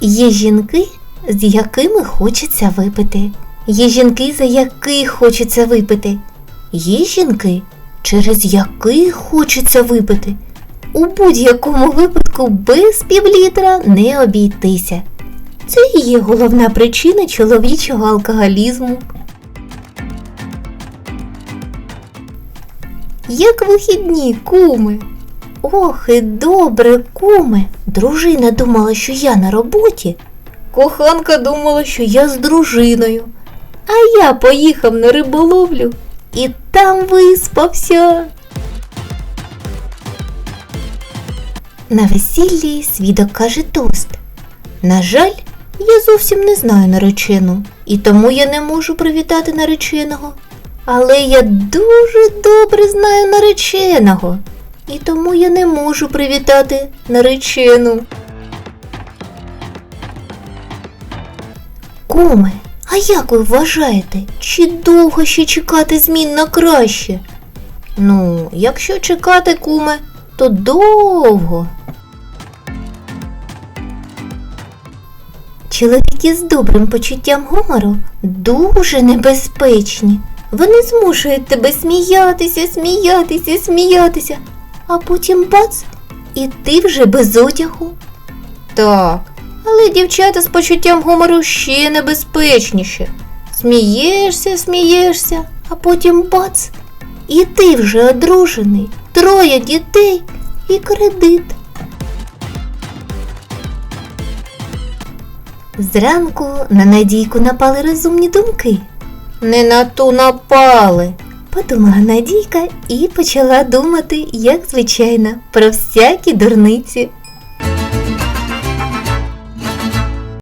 Є жінки, з якими хочеться випити. Є жінки, за яких хочеться випити. Є жінки, через яких хочеться випити. У будь-якому випадку без півлітра не обійтися. Це і є головна причина чоловічого алкоголізму. Як вихідні, куми? Ох, і добре, куме. Дружина думала, що я на роботі. Коханка думала, що я з дружиною. А я поїхав на риболовлю і там виспався. На весіллі свідок каже тост. На жаль, я зовсім не знаю наречену, і тому я не можу привітати нареченого. Але я дуже добре знаю нареченого, і тому я не можу привітати наречену. Куме, а як ви вважаєте, чи довго ще чекати змін на краще? Ну, якщо чекати, куме, то довго. Чоловіки з добрим почуттям гумору дуже небезпечні. Вони змушують тебе сміятися, сміятися, сміятися, а потім бац, і ти вже без одягу. Так, але дівчата з почуттям гумору ще небезпечніше. Смієшся, смієшся, а потім бац, і ти вже одружений, троє дітей і кредит. Зранку на Надійку напали розумні думки. Не на ту напали, подумала Надійка і почала думати, як звичайно, про всякі дурниці.